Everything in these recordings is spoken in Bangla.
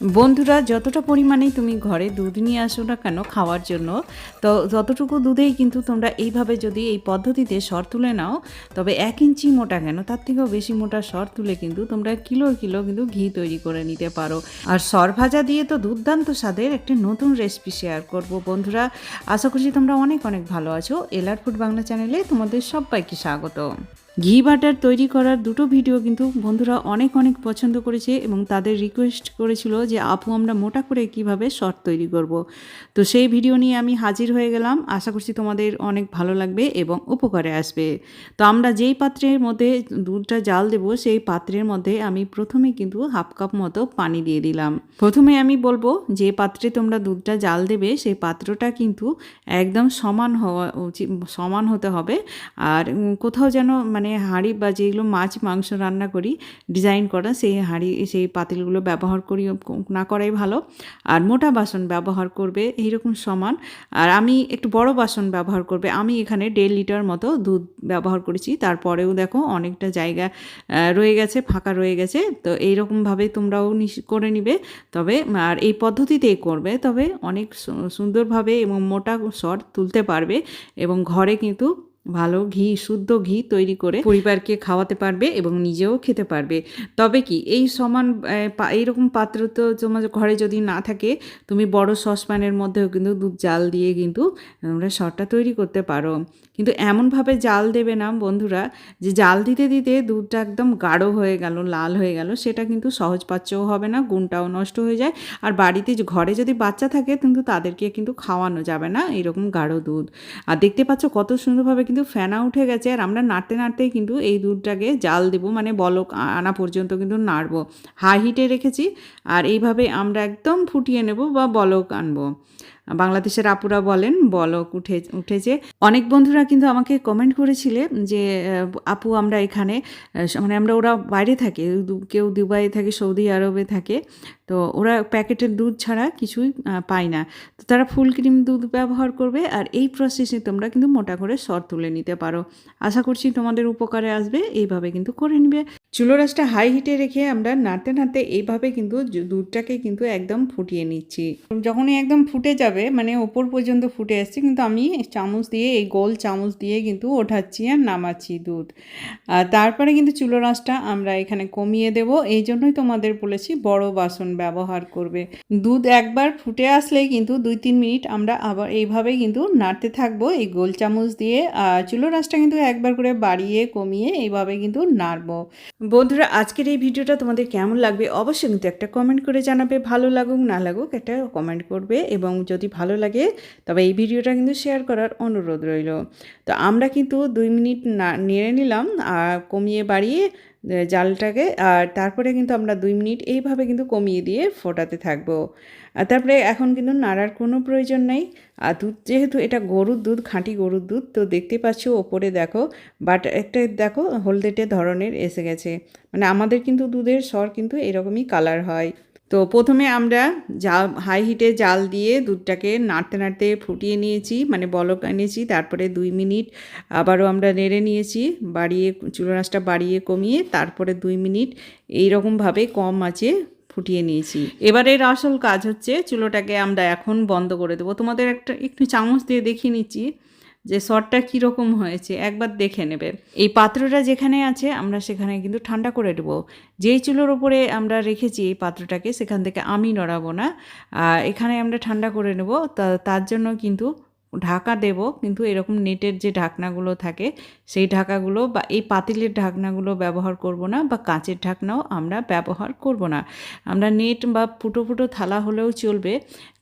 বন্ধুরা, যতটা পরিমাণেই তুমি ঘরে দুধ নিয়ে আসো না কেন খাওয়ার জন্য, তো যতটুকু দুধেই কিন্তু তোমরা এইভাবে যদি এই পদ্ধতিতে সর তুলে নাও, তবে এক ইঞ্চি মোটা কেন, তার থেকেও বেশি মোটা সর তুলে কিন্তু তোমরা কিলো কিলো কিন্তু ঘি তৈরি করে নিতে পারো। আর সর ভাজা দিয়ে তো দুর্দান্ত স্বাদের একটি নতুন রেসিপি শেয়ার করব বন্ধুরা। আশা করছি তোমরা অনেক অনেক ভালো আছো। এলার ফুড বাংলা চ্যানেলে তোমাদের সবাইকে স্বাগত ঘি বাটার তৈরি করার দুটো ভিডিও কিন্তু বন্ধুরা অনেক অনেক পছন্দ করেছে এবং তাদের রিকোয়েস্ট করেছিল যে, আপু, আমরা মোটা করে কীভাবে শর্ট তৈরি করব? তো সেই ভিডিও নিয়ে আমি হাজির হয়ে গেলাম। আশা করছি তোমাদের অনেক ভালো লাগবে এবং উপকারে আসবে। তো আমরা যেই পাত্রের মধ্যে দুধটা জাল দেব, সেই পাত্রের মধ্যে আমি প্রথমে কিন্তু হাফ কাপ মতো পানি দিয়ে দিলাম। প্রথমে আমি বলব, যে পাত্রে তোমরা দুধটা জাল দেবে, সেই পাত্রটা কিন্তু একদম সমান হওয়া উচিত, সমান হতে হবে। আর কোথাও যেন মানে হাঁড়ি বা যেগুলো মাছ, মাংস রান্না করি ডিজাইন করা, সেই হাঁড়ি, সেই পাতিলগুলো ব্যবহার করি, না করাই ভালো। আর মোটা বাসন ব্যবহার করবে, এইরকম সমান। আর আমি একটু বড় বাসন ব্যবহার করবে, আমি এখানে দেড় লিটার মতো দুধ ব্যবহার করেছি। তারপরেও দেখো অনেকটা জায়গা রয়ে গেছে, ফাঁকা রয়ে গেছে। তো এইরকমভাবে তোমরাও করে নিবে। তবে, আর এই পদ্ধতিতেই করবে, তবে অনেক সুন্দরভাবে এবং মোটা সর তুলতে পারবে। এবং ঘরে কিন্তু ভালো ঘি, শুদ্ধ ঘি তৈরি করে পরিবারকে খাওয়াতে পারবে এবং নিজেও খেতে পারবে। তবে কি, এই সমান এইরকম পাত্র তো তোমার ঘরে যদি না থাকে, তুমি বড় সসপ্যানের মধ্যেও কিন্তু দুধ জাল দিয়ে কিন্তু তোমরা সরটা তৈরি করতে পারো। কিন্তু এমনভাবে জাল দেবে না বন্ধুরা, যে জাল দিতে দিতে দুধটা একদম গাঢ় হয়ে গেল, লাল হয়ে গেল, সেটা কিন্তু সহজপাচ্যও হবে না, গুণটাও নষ্ট হয়ে যায়। আর বাড়িতে ঘরে যদি বাচ্চা থাকে, কিন্তু তাদেরকে কিন্তু খাওয়ানো যাবে না এরকম গাঢ় দুধ। আর দেখতে পাচ্ছ কত সুন্দরভাবে কিন্তু ফেনা উঠে গেছে আর আমরা নাড়তে নাড়তেই কিন্তু এই দুধটাকে জাল দেবো মানে বলক আনা পর্যন্ত কিন্তু নাড়বো। হাই হিটে রেখেছি আর এইভাবে আমরা একদম ফুটিয়ে নেব বা বলক আনব। বাংলাদেশের আপুরা বলেন, বলক উঠে, উঠেছে। অনেক বন্ধুরা কিন্তু আমাকে কমেন্ট করেছিলে যে আপু আমরা এখানে মানে আমরা ওরা বাইরে থাকে কেউ দুবাই থাকে, সৌদি আরবে থাকে, তো ওরা প্যাকেটের দুধ ছাড়া কিছুই পায় না। তো তারা ফুল ক্রিম দুধ ব্যবহার করবে আর এই প্রসেসে তোমরা কিন্তু মোটা করে সর তুলে নিতে পারো। আশা করছি তোমাদের উপকারে আসবে, এইভাবে কিন্তু করে নিবে। চুলো রাসটা হাই হিটে রেখে আমরা নাড়তে নাড়তে এইভাবে কিন্তু দুধটাকে কিন্তু একদম ফুটিয়ে নিচ্ছি। যখনই একদম ফুটে যাবে মানে ওপর পর্যন্ত ফুটে আসছে, কিন্তু আমি চামচ দিয়ে, এই গোল চামচ দিয়ে কিন্তু ওঠাচ্ছি আর নামাচ্ছি দুধ। আর তারপরে কিন্তু চুলো রাসটা আমরা এখানে কমিয়ে দেব। এই জন্যই তোমাদের বলেছি বড় বাসন ব্যবহার করবে। দুধ একবার ফুটে আসলেই কিন্তু দুই তিন মিনিট আমরা আবার এইভাবে কিন্তু নাড়তে থাকব, এই গোল চামচ দিয়ে। আর চুলো রাসটা কিন্তু একবার করে বাড়িয়ে কমিয়ে এইভাবে কিন্তু নাড়বো। বন্ধুরা, আজকের এই ভিডিওটা তোমাদের কেমন লাগবে অবশ্যই কিন্তু একটা কমেন্ট করে জানাবে। ভালো লাগুক, না লাগুক একটা কমেন্ট করবে এবং যদি ভালো লাগে, তবে এই ভিডিওটা কিন্তু শেয়ার করার অনুরোধ রইল। তো আমরা কিন্তু দুই মিনিট না, নেড়ে নিলাম আর কমিয়ে বাড়িয়ে জালটাকে, আর তারপরে কিন্তু আমরা দুই মিনিট এইভাবে কিন্তু কমিয়ে দিয়ে ফোটাতে থাকব। আর তারপরে এখন কিন্তু নাড়ার কোনো প্রয়োজন নেই। আর দুধ যেহেতু এটা গরুর দুধ, খাঁটি গরুর দুধ, তো দেখতে পাচ্ছ ওপরে দেখো, বাট একটা দেখো হলদেটে ধরনের এসে গেছে। মানে আমাদের কিন্তু দুধের স্বর কিন্তু এরকমই কালার হয়। তো প্রথমে আমরা জাল হাই হিটে জাল দিয়ে দুধটাকে নাড়তে নাড়তে ফুটিয়ে নিয়েছি মানে বলক এনেছি, তারপরে দুই মিনিট আবারও আমরা নেড়ে নিয়েছি, বাড়িয়ে চুলো আঁচটা বাড়িয়ে কমিয়ে তারপরে দুই মিনিট এইরকমভাবে কম আছে ফুটিয়ে নিয়েছি। এবারের আসল কাজ হচ্ছে চুলোটাকে আমরা এখন বন্ধ করে দেবো। তোমাদের একটা, একটু চামচ দিয়ে দেখিয়ে নিচ্ছি। যে সরটা কীরকম হয়েছে, একবার দেখে নেবে। এই পাত্রটা যেখানে আছে, আমরা সেখানে কিন্তু ঠান্ডা করে দেবো যেই চুলোর ওপরে আমরা রেখেছি এই পাত্রটাকে, সেখান থেকে আমি নড়াবো না। এখানে আমরা ঠান্ডা করে নেব। তার জন্য কিন্তু ঢাকা দেব, কিন্তু এরকম নেটের যে ঢাকনাগুলো থাকে, সেই ঢাকাগুলো বা এই পাতিলের ঢাকনাগুলো ব্যবহার করব না বা কাঁচের ঢাকনাও আমরা ব্যবহার করব না। আমরা নেট বা ফুটো ফুটো থালা হলেও চলবে,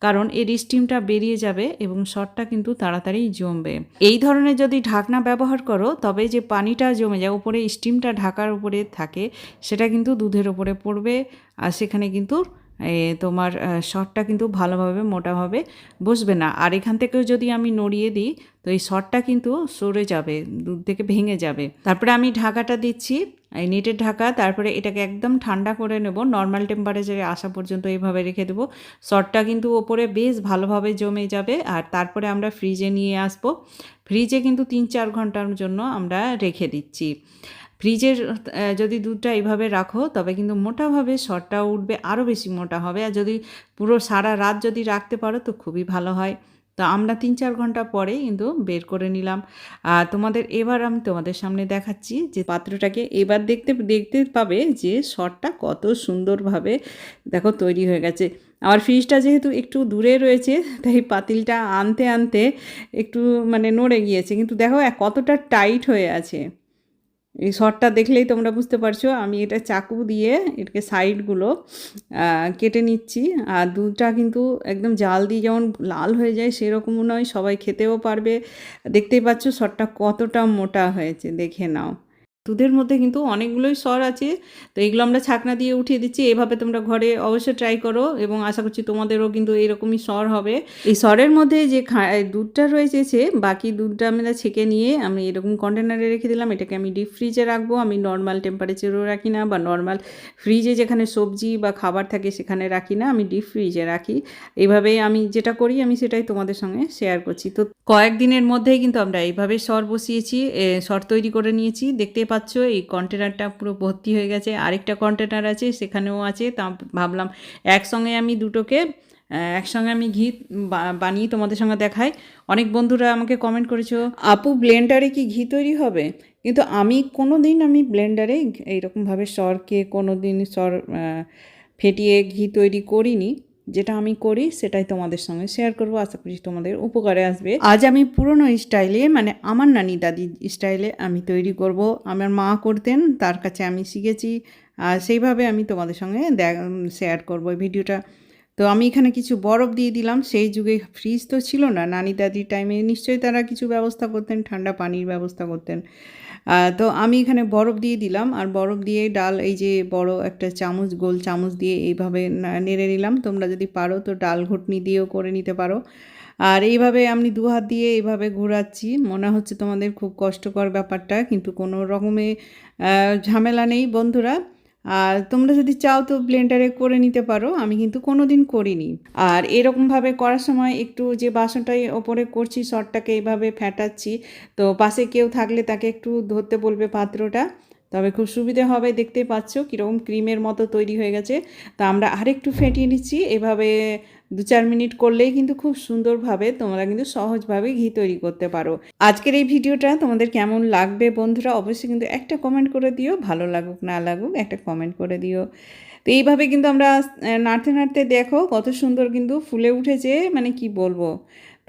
কারণ এর স্টিমটা বেরিয়ে যাবে এবং শটটা কিন্তু তাড়াতাড়ি জমবে। এই ধরনের যদি ঢাকনা ব্যবহার করো, তবে যে পানিটা জমে যায় উপরে স্টিমটা ঢাকার উপরে থাকে, সেটা কিন্তু দুধের উপরে পড়বে, আর সেখানে কিন্তু তোমার শটটা কিন্তু ভালোভাবে, মোটাভাবে বসবে না। আর এখান থেকেও যদি আমি নড়িয়ে দিই, তো এই শটটা কিন্তু সরে যাবে দুধ থেকে ভেঙে যাবে। তারপরে আমি ঢাকাটা দিচ্ছি, এই নেটের ঢাকা, তারপরে এটাকে একদম ঠান্ডা করে নেব নর্মাল টেম্পারেচারে আসা পর্যন্ত এইভাবে রেখে দেবো। শটটা কিন্তু ওপরে বেশ ভালোভাবে জমে যাবে, আর তারপরে আমরা ফ্রিজে নিয়ে আসব। ফ্রিজে কিন্তু তিন চার ঘণ্টার জন্য আমরা রেখে দিচ্ছি। ফ্রিজের যদি দুধটা এইভাবে রাখো, তবে কিন্তু মোটাভাবে সরটা উঠবে, আরও বেশি মোটা হবে। আর যদি পুরো সারা রাত যদি রাখতে পারো, তো খুবই ভালো হয়। তো আমরা তিন চার ঘণ্টা পরে কিন্তু বের করে নিলাম। আর তোমাদের এবার আমি তোমাদের সামনে দেখাচ্ছি যে পাত্রটাকে এবার দেখতে দেখতে পাবে যে শটটা কত সুন্দরভাবে দেখো তৈরি হয়ে গেছে। আমার ফ্রিজটা যেহেতু একটু দূরে রয়েছে, তাই পাতিলটা আনতে আনতে একটু মানে নড়ে গিয়েছে। কিন্তু দেখো, কতটা টাইট হয়ে আছে। এই শটটা দেখলেই তোমরা বুঝতে পারছ, আমি এটা চাকু দিয়ে এটাকে সাইডগুলো কেটে নিচ্ছি। আর দুধটা কিন্তু একদম জাল দিয়ে যেমন লাল হয়ে যায় সেরকমও নয়, সবাই খেতেও পারবে। দেখতেই পাচ্ছ শটটা কতটা মোটা হয়েছে, দেখে নাও। দুধের মধ্যে কিন্তু অনেকগুলোই স্বর আছে, তো এগুলো আমরা ছাকনা দিয়ে উঠিয়ে দিচ্ছি। এভাবে তোমরা ঘরে অবশ্যই ট্রাই করো এবং আশা করছি তোমাদেরও কিন্তু এরকমই স্বর হবে। এই স্বরের মধ্যে যে দুধটা রয়েছে বাকি দুধটা আমরা ছেঁকে নিয়ে আমি এরকম কন্টেনারে রেখে দিলাম। এটাকে আমি ডিপ ফ্রিজে রাখব। আমি নর্মাল টেম্পারেচারও রাখি না বা নর্মাল ফ্রিজে যেখানে সবজি বা খাবার থাকে সেখানে রাখি না। আমি ডিপ ফ্রিজে রাখি। এইভাবে আমি যেটা করি, আমি সেটাই তোমাদের সঙ্গে শেয়ার করছি। তো কয়েকদিনের মধ্যেই কিন্তু আমরা এইভাবে সর বসিয়েছি সর তৈরি করে নিয়েছি। দেখতে পাচ্ছ, এই কন্টেনারটা পুরো ভর্তি হয়ে গেছে। আরেকটা কন্টেনার আছে, সেখানেও আছে। তা ভাবলাম একসঙ্গে আমি দুটোকে একসঙ্গে আমি ঘি বানিয়ে তোমাদের সঙ্গে দেখাই। অনেক বন্ধুরা আমাকে কমেন্ট করেছ, আপু ব্লেন্ডারে কি ঘি তৈরি হবে? কিন্তু আমি কোনো দিন আমি ব্লেন্ডারে এইরকমভাবে সরকে কোনো দিন সর ফেটিয়ে ঘি তৈরি করিনি। যেটা আমি করি, সেটাই তোমাদের সঙ্গে শেয়ার করব। আশা করি তোমাদের উপকারে আসবে। আজ আমি পুরনো স্টাইলে মানে আমার নানি দাদি স্টাইলে আমি তৈরি করব। আমার মা করতেন, তার কাছে আমি শিখেছি। আর সেইভাবে আমি তোমাদের সঙ্গে শেয়ার করব ভিডিওটা তো আমি এখানে কিছু বরফ দিয়ে দিলাম। সেই যুগে ফ্রিজ তো ছিল না। নানি দাদির টাইমে নিশ্চয়ই তারা কিছু ব্যবস্থা করতেন, ঠান্ডা পানির ব্যবস্থা করতেন। তো আমি এখানে বরফ দিয়ে দিলাম, আর বরফ দিয়ে ডাল, এই যে বড় একটা চামচ, গোল চামচ দিয়ে এইভাবে নেড়ে নিলাম। তোমরা যদি পারো তো ডাল ঘুটনি দিয়েও করে নিতে পারো। আর এইভাবে আমি দু হাত দিয়ে এইভাবে ঘোরাচ্ছি। মনে হচ্ছে তোমাদের খুব কষ্টকর ব্যাপারটা, কিন্তু কোনো রকমে ঝামেলা নেই বন্ধুরা। আর তোমরা যদি চাও তো ব্লেন্ডারে করে নিতে পারো, আমি কিন্তু কোনো দিন করিনি। আর এরকমভাবে করার সময় একটু যে বাসনটাই ওপরে করছি শটটাকে এইভাবে ফেটাচ্ছি, তো পাশে কেউ থাকলে তাকে একটু ধরতে বলবে পাত্রটা। তবে খুব সুবিধে হবে দেখতে পাচ্ছ কীরকম ক্রিমের মতো তৈরি হয়ে গেছে। তা আমরা আরেকটু ফেটিয়ে নিচ্ছি, এভাবে দু চার মিনিট করলেই কিন্তু খুব সুন্দরভাবে তোমরা কিন্তু সহজভাবে ঘি তৈরি করতে পারো। আজকের এই ভিডিওটা তোমাদের কেমন লাগবে বন্ধুরা অবশ্যই কিন্তু একটা কমেন্ট করে দিও, ভালো লাগুক না লাগুক একটা কমেন্ট করে দিও। তো এইভাবে কিন্তু আমরা নাড়তে নাড়তে দেখো কত সুন্দর কিন্তু ফুলে উঠেছে মানে কি বলব?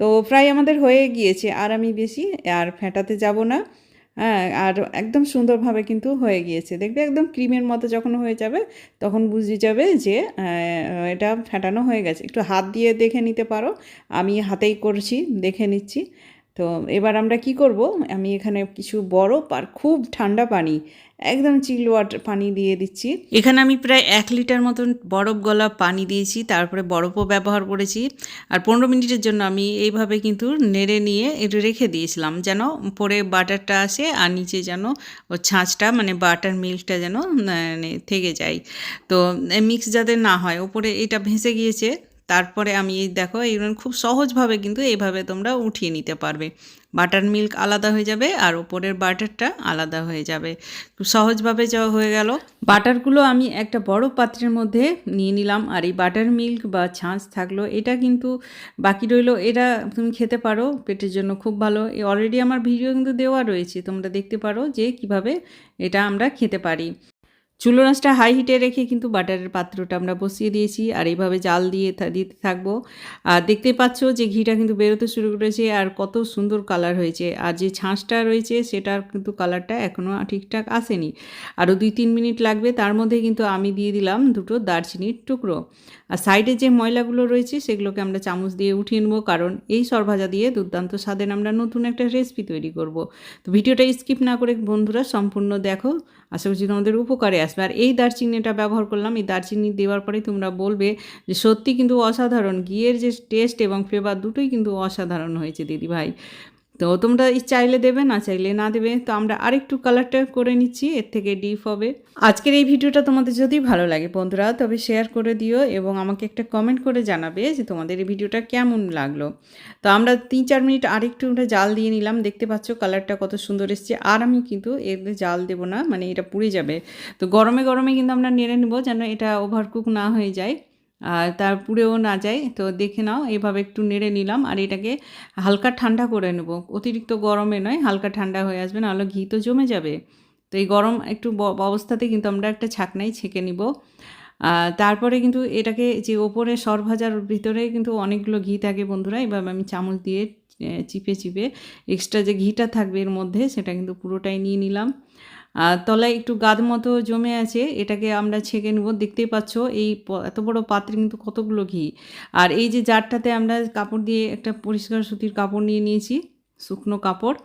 তো প্রায় আমাদের হয়ে গিয়েছে, আর আমি বেশি আর ফেটাতে যাব না। হ্যাঁ আর একদম সুন্দরভাবে কিন্তু হয়ে গিয়েছে। দেখবে একদম ক্রিমের মতো যখন হয়ে যাবে, তখন বুঝে যাবে যে এটা ফেটানো হয়ে গেছে। একটু হাত দিয়ে দেখে নিতে পারো। আমি হাতেই করছি, দেখে নিচ্ছি। তো এবার আমরা কি করব? আমি এখানে কিছু বরফ আর খুব ঠান্ডা পানি একদম চিল ওয়াটার পানি দিয়ে দিচ্ছি। এখানে আমি প্রায় এক লিটার মতন বরফ গলা পানি দিয়েছি, তারপরে বরফও ব্যবহার করেছি। আর পনেরো মিনিটের জন্য আমি এইভাবে কিন্তু নেড়ে নিয়ে একটু রেখে দিয়েছিলাম, যেন পরে বাটারটা আসে আর নিচে যেন ও ছাঁচটা মানে বাটার মিল্কটা যেন মানে থেকে যায়। তো মিক্স যাতে না হয় ওপরে এটা ভেসে গিয়েছে। তারপরে আমি এই দেখো এইগুলো খুব সহজভাবে কিন্তু এইভাবে তোমরা উঠিয়ে নিতে পারবে। বাটার মিল্ক আলাদা হয়ে যাবে আর ওপরের বাটারটা আলাদা হয়ে যাবে। খুব সহজভাবে যা হয়ে গেল। বাটারগুলো আমি একটা বড় পাত্রের মধ্যে নিয়ে নিলাম আর এই বাটার মিল্ক বা ছাঁচ থাকল, এটা কিন্তু বাকি রইল, এটা তুমি খেতে পারো, পেটের জন্য খুব ভালো। অলরেডি আমার ভিডিও কিন্তু দেওয়া রয়েছে, তোমরা দেখতে পারো যে কীভাবে এটা আমরা খেতে পারি। চুলো নাচটা হাই হিটে রেখে কিন্তু বাটারের পাত্রটা আমরা বসিয়ে দিয়েছি, আর এইভাবে জাল দিয়ে দিতে থাকব। আর দেখতে পাচ্ছ যে ঘিটা কিন্তু বেরোতে শুরু করেছে, আর কত সুন্দর কালার হয়েছে। আর যে ছাঁচটা রয়েছে, সেটার কিন্তু কালারটা এখনও ঠিকঠাক আসেনি। আরও দুই তিন মিনিট লাগবে, তার মধ্যে কিন্তু আমি দিয়ে দিলাম দুটো দারচিনির টুকরো। আর সাইডে যে ময়লাগুলো রয়েছে সেগুলোকে আমরা চামচ দিয়ে উঠিয়ে নেব, কারণ এই সরভাজা দিয়ে দুর্দান্ত স্বাদের আমরা নতুন একটা রেসিপি তৈরি করব। তো ভিডিওটা স্কিপ না করে বন্ধুরা সম্পূর্ণ দেখো। আশা করছি তোমাদের উপকারে আসবে। আর এই দারচিনিটা ব্যবহার করলাম, এই দারচিনি দেওয়ার পরে তোমরা বলবে যে সত্যি কিন্তু অসাধারণ, ঘিয়ের যে টেস্ট এবং ফ্লেভার দুটোই কিন্তু অসাধারণ হয়েছে দিদি ভাই তো তোমরা চাইলে দেবে, না চাইলে না দেবে। তো আমরা আরেকটু কালারটা করে নিচ্ছি, এর থেকে ডিপ হবে। আজকের এই ভিডিওটা তোমাদের যদি ভালো লাগে বন্ধুরা, তবে শেয়ার করে দিও এবং আমাকে একটা কমেন্ট করে জানাবে যে তোমাদের এই ভিডিওটা কেমন লাগল। তো আমরা তিন চার মিনিট আরেকটু ওটা জাল দিয়ে নিলাম, দেখতে পাচ্ছ কালারটা কত সুন্দর এসছে। আর আমি কিন্তু এর জাল দেব না মানে এটা পুড়ে যাবে। তো গরমে গরমে কিন্তু আমরা নেড়ে নেব যেন এটা ওভারকুক না হয়ে যায়। আর তার পুড়েও না যায় তো দেখে নাও এইভাবে একটু নেড়ে নিলাম আর এটাকে হালকা ঠান্ডা করে নেব। অতিরিক্ত গরমে নয়, হালকা ঠান্ডা হয়ে আসবে নাহলে ঘি তো জমে যাবে। তো এই গরম একটু অবস্থাতে কিন্তু আমরা একটা ছাকনাই ছেঁকে নিব। তারপরে কিন্তু এটাকে যে ওপরে সর ভাজার ভিতরে কিন্তু অনেকগুলো ঘি থাকে বন্ধুরা, এবার আমি চামচ দিয়ে চিপে চিপে এক্সট্রা যে ঘিটা থাকবে এর মধ্যে, সেটা কিন্তু পুরোটাই নিয়ে নিলাম। তলায় একটু গাদ মতো জমে আছে, এটাকে আমরা ছেঁকে নেব। দেখতেই পাচ্ছ, এই এত বড় পাত্রে কিন্তু কতগুলো ঘি। আর এই যে জারটাতে আমরা কাপড় দিয়ে একটা পরিষ্কার সুতির কাপড় নিয়ে নিয়েছি, শুকনো কাপড়,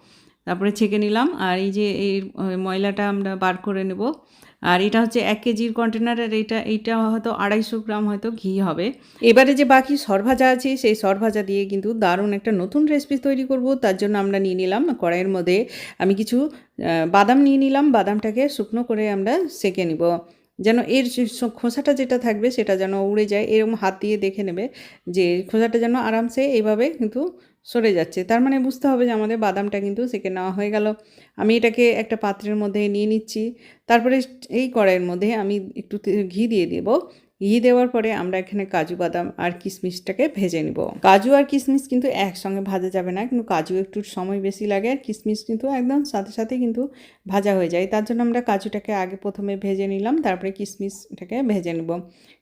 তারপরে ছেঁকে নিলাম। আর এই যে এই ময়লাটা আমরা বার করে নেব। আর এটা হচ্ছে এক কেজির কন্টেনার আর এটা, এইটা হয়তো আড়াইশো গ্রাম হয়তো ঘি হবে। এবারে যে বাকি সরভাজা আছে, সেই সরভাজা দিয়ে কিন্তু দারুণ একটা নতুন রেসিপি তৈরি করব। তার জন্য আমরা নিয়ে নিলাম কড়াইয়ের মধ্যে আমি কিছু বাদাম নিয়ে নিলাম। বাদামটাকে শুকনো করে আমরা সেকে নিব। যেন এর খোসাটা যেটা থাকবে সেটা যেন উড়ে যায়। এরকম হাত দিয়ে দেখে নেবে যে খোসাটা যেন আরামসে এইভাবে কিন্তু সরে যাচ্ছে। তার মানে বুঝতে হবে যে আমাদের বাদামটা কিন্তু সেকে নেওয়া হয়ে গেল। আমি এটাকে একটা পাত্রের মধ্যে নিয়ে নিচ্ছি। তারপরে এই কড়াইয়ের মধ্যে আমি একটু ঘি দিয়ে দেব। ঘি দেওয়ার পরে আমরা এখানে কাজু বাদাম আর কিশমিশটাকে ভেজে নিব। কাজু আর কিশমিশ কিন্তু একসঙ্গে ভাজা যাবে না। কিন্তু কাজু একটু সময় বেশি লাগে আর কিশমিশ কিন্তু একদম সাথে সাথে কিন্তু ভাজা হয়ে যায়। তার জন্য আমরা কাজুটাকে আগে প্রথমে ভেজে নিলাম। তারপরে কিশমিশটাকে ভেজে নেব।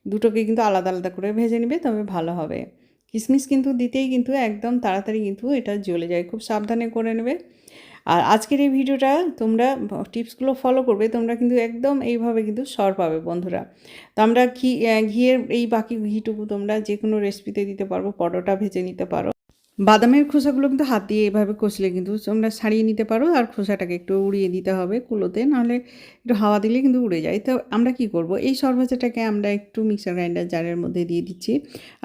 দুটোকে কিন্তু আলাদা আলাদা করে ভেজে নেবে, তবে ভালো হবে। কিশমিশ কিন্তু দিতেই কিন্তু একদম তাড়াতাড়ি কিন্তু এটা জ্বলে যায়, খুব সাবধানে করে নেবে। আর আজকের এই ভিডিওটা তোমরা টিপসগুলো ফলো করবে, তোমরা কিন্তু একদম এইভাবে কিন্তু সর পাবে বন্ধুরা। তো আমরা ঘি ঘিয়ের এই বাকি ঘিটুকু তোমরা যে কোনো রেসিপিতে দিতে পারব পরোটা ভেজে নিতে পারো। বাদামের খোসাগুলো কিন্তু হাত দিয়ে এভাবে কষলে কিন্তু তোমরা ছাড়িয়ে নিতে পারো আর খোসাটাকে একটু উড়িয়ে দিতে হবে কুলোতে, নাহলে একটু হাওয়া দিলে কিন্তু উড়ে যায়। তো আমরা কি করব? এই সরভাজাটাকে আমরা একটু মিক্সার গ্রাইন্ডার জারের মধ্যে দিয়ে দিচ্ছি।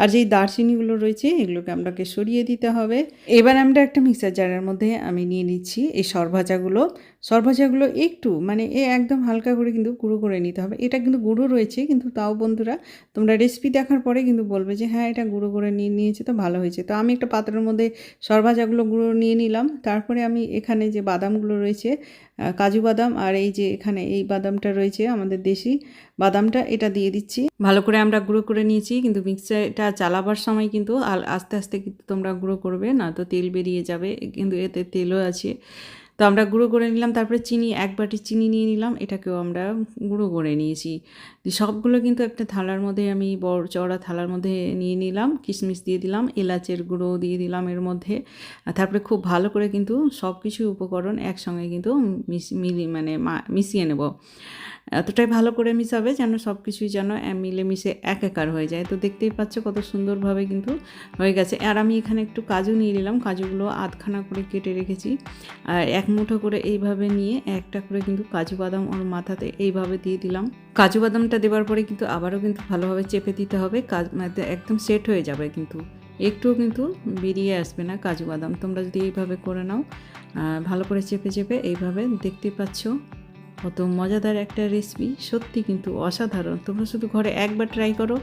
আর যেই দারচিনিগুলো রয়েছে, এগুলোকে আমরাকে সরিয়ে দিতে হবে। এবার আমরা একটা মিক্সার জারের মধ্যে আমি নিয়ে নিচ্ছি এই সরভাজাগুলো। সরভাজাগুলো একটু মানে এ একদম হালকা করে কিন্তু গুঁড়ো করে নিতে হবে। এটা কিন্তু গুঁড়ো রয়েছে, কিন্তু তাও বন্ধুরা তোমরা রেসিপি দেখার পরে কিন্তু বলবে যে হ্যাঁ এটা গুঁড়ো করে নিয়ে নিয়েছে তো ভালো হয়েছে। তো আমি একটা পাত্রের মধ্যে সরভাজাগুলো গুঁড়ো নিয়ে নিলাম। তারপরে আমি এখানে যে বাদামগুলো রয়েছে কাজু বাদাম আর এই যে এখানে এই বাদামটা রয়েছে আমাদের দেশি বাদামটা, এটা দিয়ে দিচ্ছি। ভালো করে আমরা গুঁড়ো করে নিয়েছি, কিন্তু মিক্সারটা চালাবার সময় কিন্তু আস্তে আস্তে কিন্তু তোমরা গুঁড়ো করবে, না তো তেল বেরিয়ে যাবে, কিন্তু এতে তেলও আছে। তো আমরা গুঁড়ো করে নিলাম, তারপরে চিনি, এক বাটি চিনি নিয়ে নিলাম, এটাকেও আমরা গুঁড়ো করে নিয়েছি। সবগুলো কিন্তু একটা থালার মধ্যে আমি বড় চড়া থালার মধ্যে নিয়ে নিলাম, কিশমিশ দিয়ে দিলাম, এলাচের গুঁড়ো দিয়ে দিলাম এর মধ্যে। তারপরে খুব ভালো করে কিন্তু সব কিছু উপকরণ একসঙ্গে কিন্তু মিশ, মিলি মানে মিশিয়ে নেব। এতটাই ভালো করে মিশাবে যেন সব কিছুই যেন মিলেমিশে একাকার হয়ে যায়। তো দেখতেই পাচ্ছ কত সুন্দরভাবে কিন্তু হয়ে গেছে। আর আমি এখানে একটু কাজু নিয়ে নিলাম। কাজুগুলো আধখানা করে কেটে রেখেছি। আর এক মুঠো করে এইভাবে নিয়ে একটা করে কিন্তু কাজু বাদাম ওর মাথাতে এইভাবে দিয়ে দিলাম। কাজু বাদামটা দেওয়ার পরে কিন্তু আবারও কিন্তু ভালোভাবে চেপে দিতে হবে। কাজ মানে একদম সেট হয়ে যাবে কিন্তু। একটুও কিন্তু বেরিয়ে আসবে না কাজু বাদাম। তোমরা যদি এইভাবে করে নাও ভালো করে চেপে চেপে এইভাবে দেখতে পাচ্ছ। কত মজাদার একটা রেসিপি সত্যি কিন্তু অসাধারণ। তোমরা শুধু ঘরে একবার ট্রাই করো,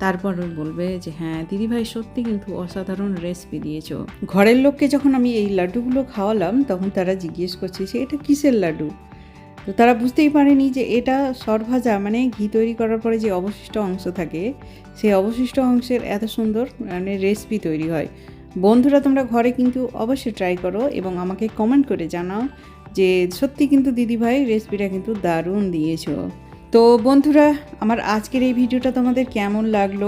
তারপর বলবে যে হ্যাঁ দিদিভাই, সত্যি কিন্তু অসাধারণ রেসিপি দিয়েছ। ঘরের লোককে যখন আমি এই লাড্ডুগুলো খাওয়ালাম, তখন তারা জিজ্ঞেস করছে যে, এটা কিসের লাড্ডু? তো তারা বুঝতেই পারেনি যে, এটা সরভাজা মানে ঘি তৈরি করার পরে যে অবশিষ্ট অংশ থাকে, সেই অবশিষ্ট অংশের এত সুন্দর মানে রেসিপি তৈরি হয়। বন্ধুরা, তোমরা ঘরে কিন্তু অবশ্যই ট্রাই করো এবং আমাকে কমেন্ট করে জানাও যে সত্যি কিন্তু দিদিভাই রেসিপিটা কিন্তু দারুণ দিয়েছ। তো বন্ধুরা, আমার আজকের এই ভিডিওটা তোমাদের কেমন লাগল?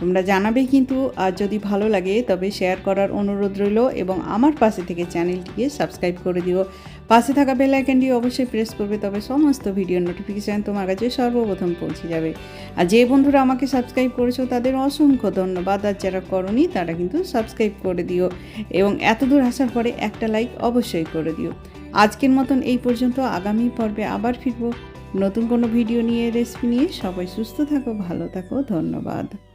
তোমরা জানাবে কিন্তু, আর যদি ভালো লাগে তবে শেয়ার করার অনুরোধ রইল এবং আমার পাশে থেকে চ্যানেলটিকে সাবস্ক্রাইব করে দিও। পাশে থাকা বেল আইকনটি অবশ্যই প্রেস করবে, তবে সমস্ত ভিডিওর নোটিফিকেশান তোমার কাছে সর্বপ্রথম পৌঁছে যাবে। আর যে বন্ধুরা আমাকে সাবস্ক্রাইব করেছ, তাদের অসংখ্য ধন্যবাদ, আর যারা করনি তারা কিন্তু সাবস্ক্রাইব করে দিও এবং এত দূর আসার পরে একটা লাইক অবশ্যই করে দিও। আজকের মতন এই পর্যন্ত, আগামী পর্বে আবার ফিরবো। নতুন কোনো ভিডিও নিয়ে, রেসিপি নিয়ে সবাই সুস্থ থাকো, ভালো থাকো, ধন্যবাদ।